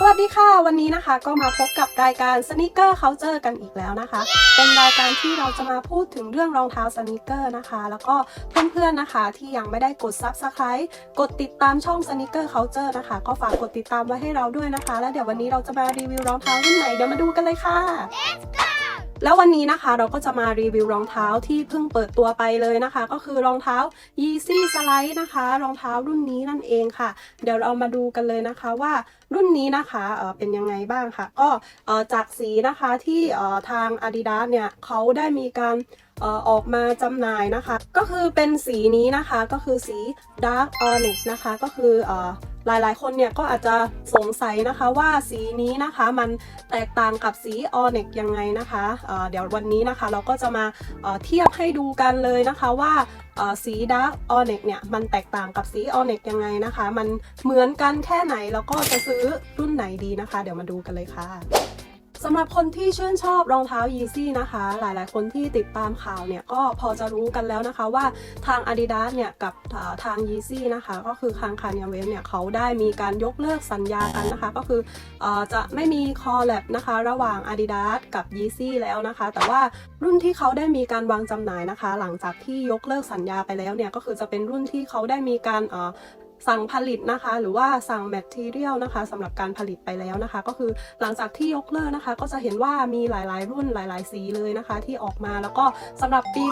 สวัสดีค่ะ วันนี้นะคะก็มาพบกับรายการ Sneaker Culture กันอีกแล้วนะคะ เป็นรายการที่เราจะมาพูดถึงเรื่องรองเท้าสนิเกอร์นะคะ แล้วก็เพื่อนๆนะคะที่ยังไม่ได้กด Subscribe กดติดตามช่อง Sneaker Culture นะคะ ก็ฝากกดติดตามไว้ให้เราด้วยนะคะ แล้วเดี๋ยววันนี้เราจะมารีวิวรองเท้ารุ่นไหนเดี๋ยวมาดูกันเลยค่ะ แล้ววันนี้นะคะเราก็จะมารีวิวรองเท้าที่เพิ่งเปิดตัวไปเลยนะคะ ก็คือรองเท้า Yeezy Slide นะคะ รองเท้ารุ่นนี้นั่นเองค่ะ เดี๋ยวเรามาดูกันเลยนะคะว่ารุ่นนี้นะคะเเป็นยังไงบ้างค่ะ ก็จากสีนะคะที่เอ่อทาง Adidas เนี่ยเขาได้มีการออกมาจำหน่ายนะคะ ก็คือเป็นสีนี้นะคะก็คือสี Dark Onyx นะคะก็คืออ่อ หลายๆ คนเนี่ยก็อาจจะสงสัยนะคะว่าสีนี้นะคะมันแตกต่างกับสีอเนกยังไงนะคะเอ่อเดี๋ยววันนี้นะคะเราก็จะมาเอ่อเทียบให้ดูกันเลยนะคะว่าเอ่อสี Dark Onyx เนี่ยมันแตกต่างกับสีอเนกยังไงนะคะ มันเหมือนกันแค่ไหนแล้วก็จะซื้อรุ่นไหนดีนะคะ เดี๋ยวมาดูกันเลยค่ะ สำหรับคนที่ชื่นชอบรองเท้า Yeezy นะคะ หลายๆ คนที่ติดตามข่าวเนี่ยก็พอจะรู้กันแล้วนะคะว่าทาง Adidas เนี่ยกับทาง Yeezy นะคะ ก็คือทาง Kanye West เนี่ยเขาได้มีการยกเลิกสัญญากันนะคะ ก็คืออจะไม่มีคอลแลบนะคะ ระหว่าง Adidas กับ Yeezy แล้วนะคะ แต่ว่ารุ่นที่เขาได้มีการวางจำหน่ายนะคะ หลังจากที่ยกเลิกสัญญาไปแล้วเนี่ยก็คือจะเป็นรุ่นที่เขาได้มีการ สั่งผลิตนะคะ หรือว่าสั่งแมทเทียลนะคะสำหรับการผลิตไปแล้วนะคะ ก็คือหลังจากที่ยกเลิกนะคะ ก็จะเห็นว่ามีหลายๆ รุ่นหลาย ๆ สีเลยนะคะ ที่ออกมาแล้วก็สำหรับปี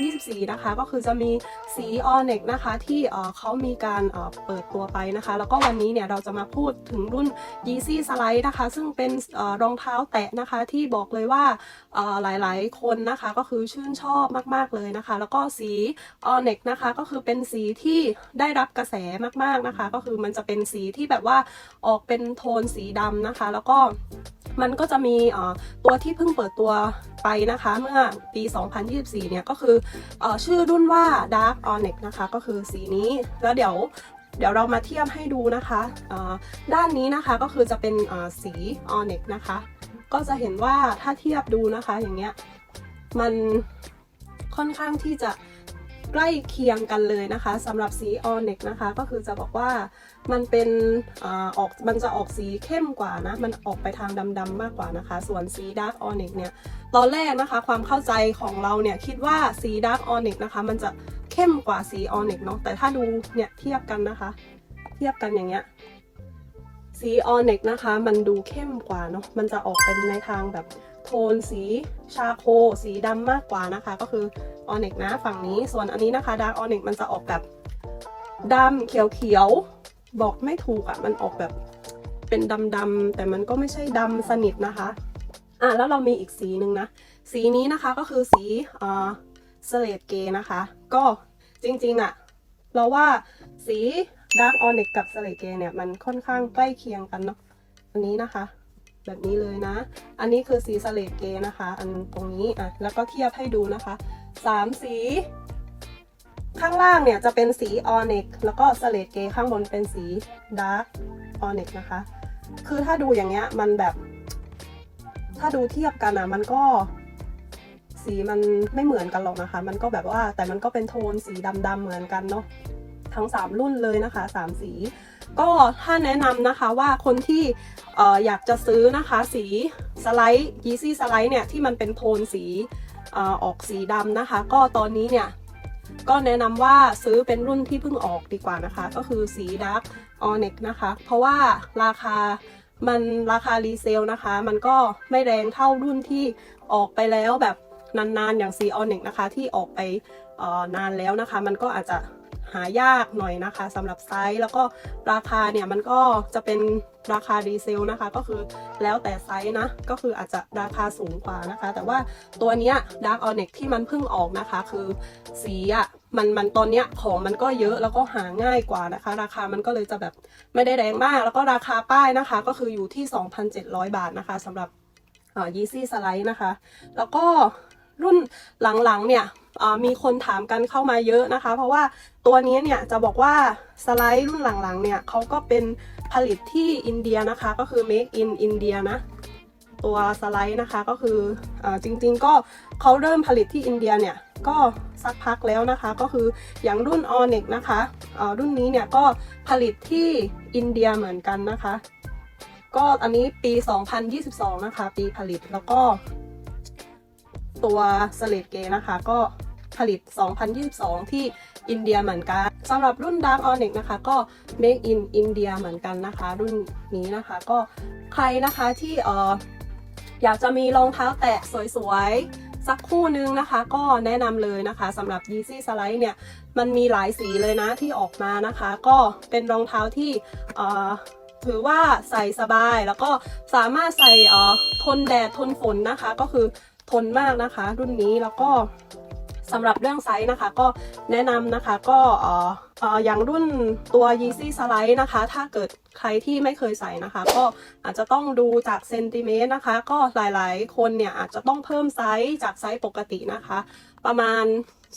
2024 นะคะ ก็คือจะมีสี Onyx นะคะที่เออเขามีการเออเปิดตัวไปนะคะ แล้วก็วันนี้เนี่ยเราจะมาพูดถึงรุ่น Yeezy Slide นะคะ ซึ่งเป็นเออรองเท้าแตะนะคะที่บอกเลยว่าเออหลาย ๆ คนนะคะก็คือชื่นชอบมาก ๆ เลยนะคะ แล้วก็สี Onyx นะคะก็คือเป็นสีที่ได้รับกระแสมากๆนะคะ ก็คือมันจะเป็นสีที่แบบว่าออกเป็นโทนสีดำนะคะ แล้วก็มันก็จะมีตัวที่เพิ่งเปิดตัวไปนะคะ เมื่อปี 2024 เนี่ยก็คืออชื่อรุ่นว่า Dark Onyx นะคะ ก็คือสีนี้แล้วเดี๋ยวเดี๋ยวเรามาเทียบให้ดูนะคะด้านนี้นะคะก็คือจะเป็นเอ่อสี Onyx นะคะ ก็จะเห็นว่าถ้าเทียบดูนะคะอย่างเงี้ยมันค่อนข้างที่จะ ใกล้เคียงกันเลยนะคะสำหรับสี Onyx นะคะ ก็คือจะบอกว่ามันเป็นอาออกมันจะออกสีเข้มกว่านะ มันออกไปทางดำๆมากกว่านะคะ ส่วนสี Dark Onyx เนี่ยตอนแรกนะคะ ความเข้าใจของเราเนี่ยคิดว่าสี Dark Onyx นะคะ มันจะเข้มกว่าสี Onyx เนาะแต่ถ้าดูเนี่ยเทียบกันนะคะ เทียบกันอย่างเงี้ยสี Onyx นะคะ มันดูเข้มกว่าเนาะมันจะออกเป็นในทางแบบ โทนสีชาโค สีดำมากกว่านะคะ ก็คือ Onyx นะฝั่งนี้ ส่วนอันนี้นะคะ Dark Onyx มันจะออกแบบดำเขียวๆ บอกไม่ถูกอะ่ะ มันออกแบบเป็นดำๆ แต่มันก็ไม่ใช่ดำสนิทนะคะ อะแล้วเรามีอีกสีหนึ่งนะ สีนี้นะคะก็คือสีอ่าสเลดเกนะคะ ก็จริงๆอะเราว่าสี Dark Onyx กับ s l a t e Gray เนี่ย มันค่อนข้างใกล้เคียงกันเนาะอันนี้นะคะ แบบนี้เลยนะ อันนี้คือสี s l a t e Gray นะคะ อันตรงนี้อะแล้วก็เทียบให้ดูนะคะสามสี ข้างล่างเนี่ยจะเป็นสี Onyx แล้วก็ s l a t e Gray ข้างบนเป็นสี Dark Onyx นะคะ คือถ้าดูอย่างเงี้ยมันแบบ ถ้าดูเทียบกันอะมันก็สีมันไม่เหมือนกันหรอกนะคะ มันก็แบบว่าแต่มันก็เป็นโทนสีดำๆเหมือนกันเนาะทั้ง 3 รุ่นเลยนะคะ 3 สี ก็ถ้าแนะนำนะคะว่าคนที่ออยากจะซื้อนะคะสีสไลด์ Yeezy สไลด์เนี่ยที่มันเป็นโทนสีอออกสีดำนะคะ ก็ตอนนี้เนี่ยก็แนะนำว่าซื้อเป็นรุ่นที่เพิ่งออกดีกว่านะคะ ก็คือสี Dark Onyx นะคะ เพราะว่าราคามันราคารีเซลนะคะ มันก็ไม่แรงเท่ารุ่นที่ออกไปแล้วแบบนานๆ อย่างสี Onyx นะคะ ที่ออกไปออนานแล้วนะคะ มันก็อาจจะ หายากหน่อยนะคะสำหรับไซส์แล้วก็ราคาเนี่ยมันก็จะเป็นราคารีเซลนะคะ ก็คือแล้วแต่ไซส์นะ ก็คืออาจจะราคาสูงกว่านะคะ แต่ว่าตัวเนี้ย Dark Onyx ที่มันเพิ่งออกนะคะ คือสีอะมันมันตอนเนี้ยของมันก็เยอะแล้วก็หาง่ายกว่านะคะ ราคามันก็เลยจะแบบไม่ได้แรงมาก แล้วก็ราคาป้ายนะคะ ก็คืออยู่ที่ 2,700 บาทนะคะสำหรับยีซี่สไลด์นะคะ แล้วก็รุ่นหลังๆเนี่ย มีคนถามกันเข้ามาเยอะนะคะ เพราะว่าตัวนี้เนี่ยจะบอกว่าสไลด์รุ่นหลังๆเนี่ยเขาก็เป็นผลิตที่อินเดียนะคะก็คือ make in India นะตัวสไลด์นะคะก็คืออจริงๆก็เขาเริ่มผลิตที่อินเดียเนี่ยก็สักพักแล้วนะคะก็คืออย่างรุ่น Onyx นะคะรุ่นนี้เนี่ยก็ผลิตที่อินเดียเหมือนกันนะคะ ก็อันนี้ปี 2022 นะคะ ปีผลิตแล้วก็ ตัวสเลดเกนะคะ ก็ผลิต 2022 ที่อินเดียเหมือนกันสำหรับรุ่น Dark Onyx นะคะ ก็ Make in India เหมือนกันนะคะ รุ่นนี้นะคะก็ใครนะคะที่เอออยากจะมีรองเท้าแตะสวยๆ สักคู่นึงนะคะ ก็แนะนำเลยนะคะสำหรับ Yeezy Slide เนี่ย มันมีหลายสีเลยนะที่ออกมานะคะ ก็เป็นรองเท้าที่ถือว่าใส่สบายแล้วก็สามารถใส่ออทนแดดทนฝนนะคะ ก็คือ ทนมากนะคะ รุ่นนี้แล้วก็สำหรับเรื่องไซส์นะคะ ก็แนะนำนะคะก็เอ่อเอ่ออย่างรุ่นตัว Yeezy Slide นะคะ ถ้าเกิดใครที่ไม่เคยใส่นะคะ ก็อาจจะต้องดูจากเซนติเมตรนะคะ ก็หลายๆ คนเนี่ยอาจจะต้องเพิ่มไซส์จากไซส์ปกตินะคะ ประมาณ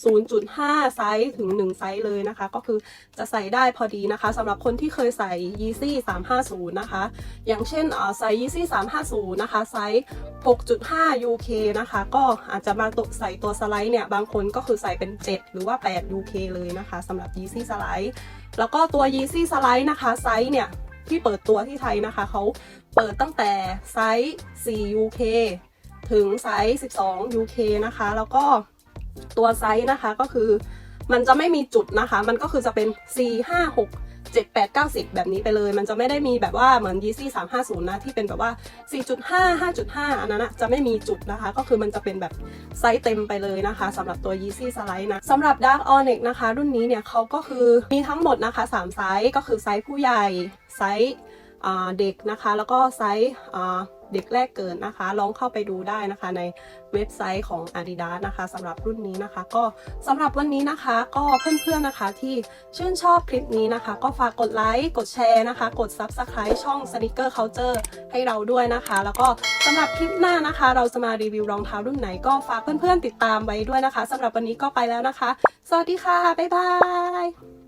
0.5 ไซส์ถึง 1 ไซส์เลยนะคะ ก็คือจะใส่ได้พอดีนะคะสำหรับคนที่เคยใส่ Yeezy 350 นะคะ อย่างเช่นเอ่อใส่ Yeezy 350 นะคะ ไซส์ 6.5 UK นะคะ ก็อาจจะมาตกใส่ตัวสไลด์เนี่ย บางคนก็คือใส่เป็น 7 หรือว่า 8 UK เลยนะคะสำหรับ Yeezy สไลด์ แล้วก็ตัว Yeezy สไลด์นะคะ ไซส์เนี่ย ที่เปิดตัวที่ไทยนะคะเขาเปิดตั้งแต่ไซส์ 4 UK ถึงไซส์ 12 UK นะคะ แล้วก็ ตัวไซส์นะคะก็คือมันจะไม่มีจุดนะคะ มันก็คือจะเป็น4 5 6 7 8 9 0 แบบนี้ไปเลย มันจะไม่ได้มีแบบว่าเหมือน Yeezy 350 นะที่เป็นแบบว่า 4.5 5.5 อันนั้นนะจะไม่มีจุดนะคะ ก็คือมันจะเป็นแบบไซส์เต็มไปเลยนะคะสำหรับตัว Yeezy Slide นะสำหรับ Dark Onyx นะคะ รุ่นนี้เนี่ยเขาก็คือมีทั้งหมดนะคะ 3 ไซส์ก็คือไซส์ผู้ใหญ่ไซส์เด็กนะคะ แล้วก็ไซส์ เด็กแรกเกิดนะคะ ลองเข้าไปดูได้นะคะ ในเว็บไซต์ของ Adidas นะคะสำหรับรุ่นนี้นะคะ ก็สำหรับวันนี้นะคะ ก็เพื่อนๆนะคะที่ชื่นชอบคลิปนี้นะคะ ก็ฝากกดไลค์กดแชร์นะคะ กด Subscribe ช่อง Sneaker Culture ให้เราด้วยนะคะ แล้วก็สำหรับคลิปหน้านะคะ เราจะมารีวิวรองเท้ารุ่นไหน ก็ฝากเพื่อนๆติดตามไว้ด้วยนะคะสำหรับวันนี้ก็ไปแล้วนะคะ สวัสดีค่ะบ๊ายบาย